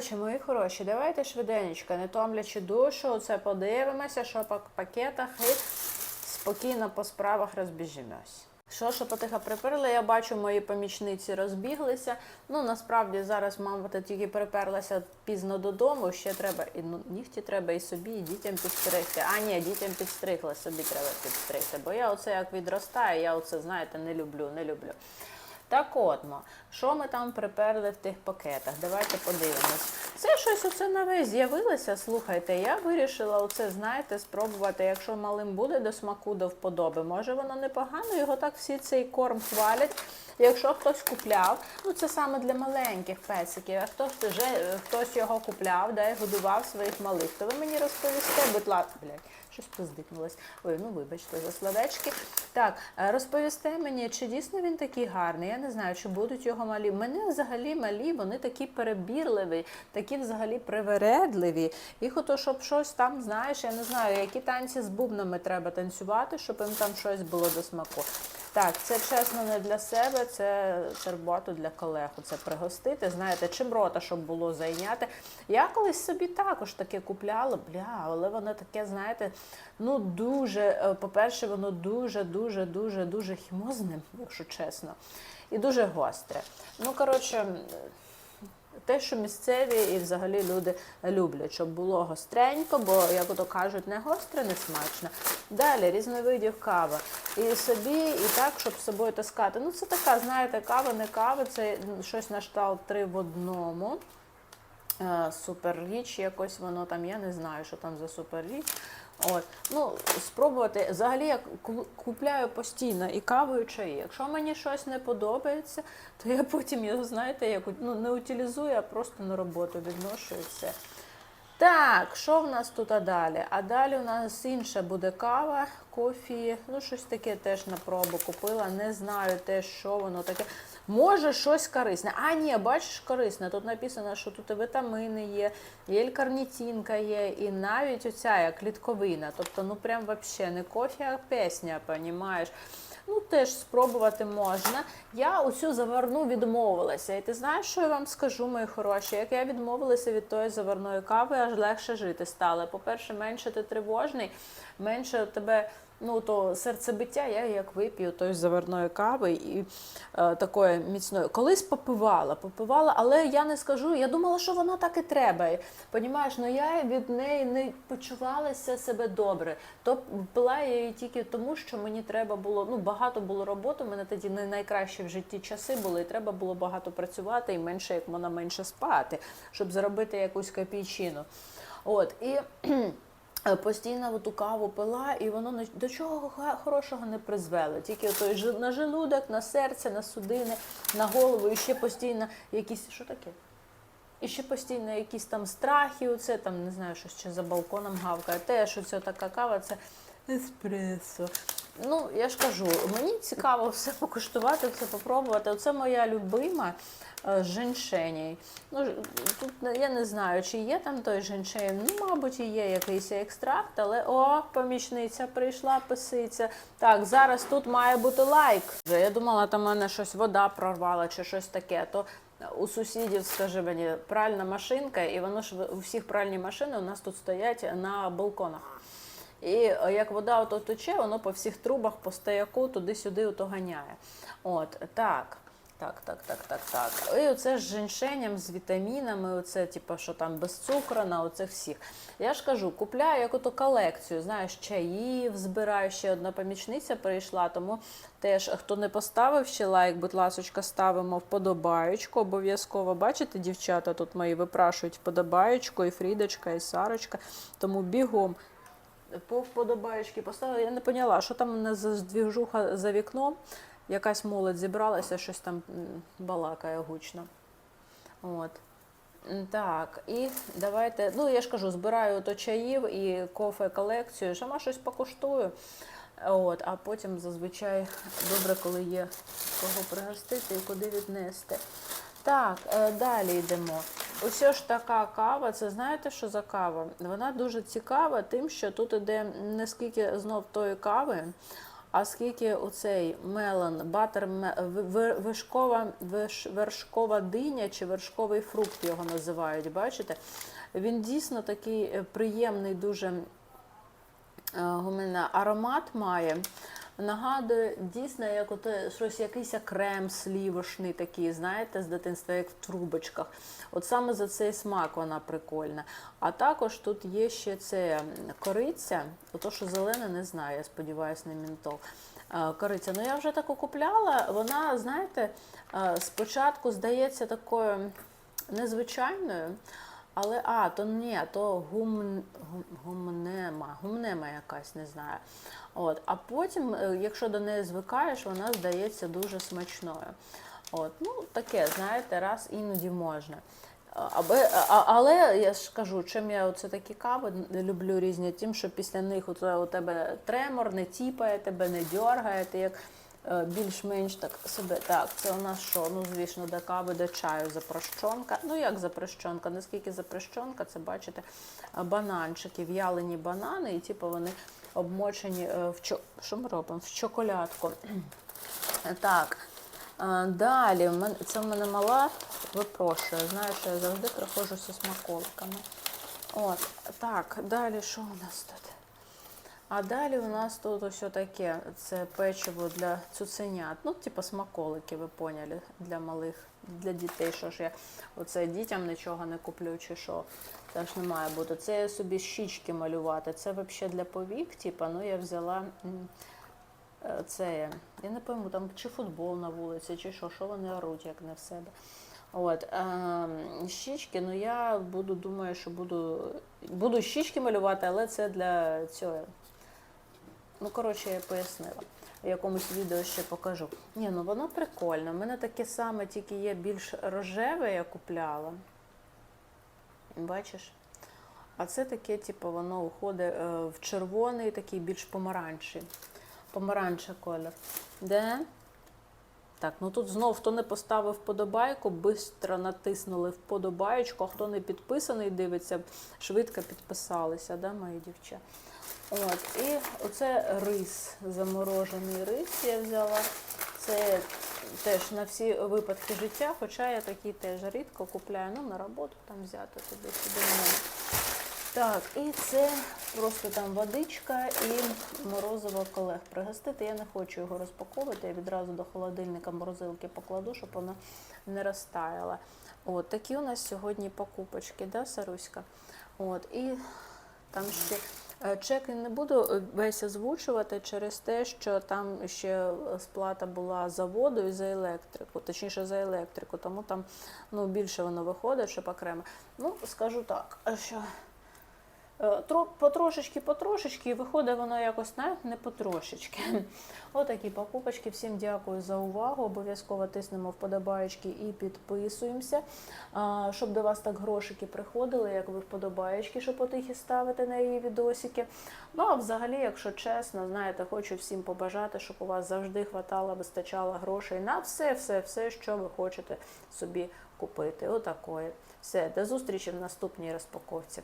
Коротше, мої хороші, давайте швиденечко, не томлячи душу, це подивимося, що по пакетах і спокійно по справах розбіжимось. Що, що потихо приперли, я бачу, мої помічниці розбіглися. Ну, насправді зараз мама тільки приперлася пізно додому, ще треба і ну, нігті треба і собі, і дітям підстригти. А ні, дітям підстригли, собі треба підстригти. Бо я оце як відростаю, я оце, знаєте, не люблю, не люблю. Так от, що ми там приперли в тих пакетах? Давайте подивимось. Це щось оце нове з'явилося. Слухайте, я вирішила оце, знаєте, спробувати, якщо малим буде до смаку до вподоби. Може воно непогано, його так всі цей корм хвалять. Якщо хтось купляв, ну це саме для маленьких песиків, а хтось вже хтось його купляв, да, і годував своїх малих, то ви мені розповісте, будь ласка, блядь, щось поздикнулось. Ой, ну вибачте за словечки. Так, е, розповісте мені, чи дійсно він такий гарний? Я не знаю, чи будуть його малі. Мене взагалі малі, вони такі перебірливі, такі взагалі привередливі. Їх ото, щоб щось там, знаєш, я не знаю, які танці з бубнами треба танцювати, щоб їм там щось було до смаку. Так, це чесно не для себе, це турботу для колег. Це пригостити. Знаєте, чим рота, щоб було зайняти. Я колись собі також таке купляла, бля, але воно таке, знаєте, ну дуже, е, по-перше, воно дуже, дуже, дуже, дуже хімозне, якщо чесно, і дуже гостре. Ну, коротше. Те, що місцеві і взагалі люди люблять, щоб було гостренько, бо, як ото кажуть, не гостре, не смачно. Далі різновидів кава. І собі, і так, щоб з собою таскати. Ну, це така, знаєте, кава, не кава, це щось на кшталт три в одному. Е, Суперріч, якось воно там, я не знаю, що там за суперріч. От. Ну, спробувати. Взагалі я купляю постійно і каву, і чаї. Якщо мені щось не подобається, то я потім його, знаєте, як ну, не утилізую, а просто на роботу відношу і все. Так, що в нас тут а далі? А далі у нас інша буде кава, кофі, ну щось таке теж на пробу купила. Не знаю теж, що воно таке. Може, щось корисне. А, ні, бачиш, корисне. Тут написано, що тут і вітамини є, і елькарнітінка є, і навіть оця як клітковина. Тобто, ну прям вообще не кофе, а песня, понімаєш? Ну, теж спробувати можна. Я усю заварну відмовилася. І ти знаєш, що я вам скажу, мої хороші? Як я відмовилася від тої заварної кави, аж легше жити стало. По-перше, менше ти тривожний, менше тебе. Ну, то серцебиття я як вип'ю тої заварної кави і е, такої міцної. Колись попивала, попивала, але я не скажу, я думала, що воно так і треба. Понімаєш, ну я від неї не почувалася себе добре. То пила я її тільки тому, що мені треба було, ну багато було роботи, у мене тоді не найкращі в житті часи були, і треба було багато працювати і менше, як вона менше спати, щоб заробити якусь копійчину. От, і Постійно ту каву пила, і воно до чого хорошого не призвело. Тільки той на желудок, на серце, на судини, на голову, і ще постійно якісь. Що таке? І ще постійно якісь там страхи, оце там не знаю, що ще за балконом гавкає. Те, що це така кава, це еспресо. Ну, я ж кажу, мені цікаво все покуштувати, все попробувати. Оце моя любима е, женьшень. Ну, тут я не знаю, чи є там той женьшень. Ну, мабуть, і є якийсь екстракт, але о, помічниця прийшла, писиця. Так, зараз тут має бути лайк. Я думала, там мене щось вода прорвала чи щось таке. То у сусідів, скажи мені, пральна машинка, і воно ж у всіх пральні машини у нас тут стоять на балконах. І е, як вода ото тече, воно по всіх трубах, по стояку туди-сюди ото ганяє. От, так. Так, так, так, так, так. І оце з женьшенем, з вітамінами, оце, типу, що там без цукру, на оцих всіх. Я ж кажу, купляю як ото колекцію, знаєш, чаїв збираю, ще одна помічниця прийшла, тому теж, хто не поставив ще лайк, будь ласочка, ставимо вподобаючку обов'язково. Бачите, дівчата тут мої випрашують вподобаючку, і Фрідочка, і Сарочка, тому бігом по вподобаєчки поставила. Я не поняла, що там у нас за двіжуха за вікном. Якась молодь зібралася, щось там балакає гучно. От. Так, і давайте. Ну, я ж кажу, збираю то чаїв і кофе колекцію, сама щось покуштую. От, а потім зазвичай добре, коли є кого пригостити і куди віднести. Так, е, далі йдемо. Ось ж така кава. Це знаєте, що за кава? Вона дуже цікава тим, що тут іде не скільки знов тої кави, А скільки оцей мелон, батер, вишкова, виш- вершкова диня чи вершковий фрукт його називають, бачите? Він дійсно такий е, приємний, дуже е, гумильний аромат має. Нагадує дійсно, як от щось, якийсь крем слівошний такий, знаєте, з дитинства, як в трубочках. От саме за цей смак вона прикольна. А також тут є ще це кориця, ото що зелене, не знаю, я сподіваюся, не мінтол. Е, Кориця. Ну я вже таку купляла. Вона, знаєте, е, спочатку здається такою незвичайною. Але а, то ні, то гум, гум, гумнема, гумнема якась, не знаю. От, а потім, е, якщо до неї звикаєш, вона здається дуже смачною. От, ну, таке, знаєте, раз іноді можна. Аби, а, але я ж кажу, чим я оце такі кави люблю різні, тим, що після них у тебе тремор, не тіпає, тебе не дьоргає, ти як більш-менш так себе. Так, це у нас що? Ну, звісно, до кави, до чаю запрещенка. Ну, як запрещенка? Наскільки запрещенка, це бачите, е, бананчики, в'ялені банани, і типу вони обмочені е, в чо... що ми робимо? В чоколядку. Так. е, Далі, це в мене мала, випрошую. Знаю, що я завжди приходжу зі смаколиками. От, так, далі що у нас тут? А далі у нас тут ось таке, це печиво для цуценят. Ну, типу смаколики, ви поняли, для малих, для дітей. Що ж я оце дітям нічого не куплю, чи що. Це ж не має бути. Це я собі щічки малювати. Це взагалі для повік, типу, ну я взяла. е, Це я не пойму, там чи футбол на вулиці, чи що, що вони оруть, як не в себе. От, е, щічки, ну я буду, думаю, що буду, буду щічки малювати, але це для цього. Ну, коротше, я пояснила. В якомусь відео ще покажу. Ні, ну воно прикольне. У мене таке саме, тільки є більш рожеве, я купляла. Бачиш? А це таке, типу, воно уходить е, в червоний, такий більш помаранчий. Помаранчий колір. Де? Так, ну тут знов хто не поставив вподобайку, швидко натиснули вподобаєчку, а хто не підписаний, дивиться, швидко підписалися, да, мої дівчата. От, і оце рис, заморожений рис я взяла. Це теж на всі випадки життя, хоча я такий теж рідко купляю, ну на роботу там взяти туди сюди можу. Так, і це просто там водичка і морозиво колег пригостити. Я не хочу його розпаковувати, я відразу до холодильника морозилки покладу, щоб вона не розтаяла. От такі у нас сьогодні покупочки, да, Саруська? От, і там ще е, чек я не буду е, весь озвучувати через те, що там ще сплата була за воду і за електрику, точніше за електрику, тому там ну, більше воно виходить, щоб окремо. Ну, скажу так, що е, тро- потрошечки, потрошечки, і виходить воно якось навіть не потрошечки. Отакі покупочки. Всім дякую за увагу. Обов'язково тиснемо вподобаєчки і підписуємося, щоб до вас так грошики приходили, як ви вподобаєчки, що потихі ставите на її відосики. Ну а взагалі, якщо чесно, знаєте, хочу всім побажати, щоб у вас завжди хватало, вистачало грошей на все, все, все, що ви хочете собі купити. Отакої. Все, до зустрічі в наступній розпаковці.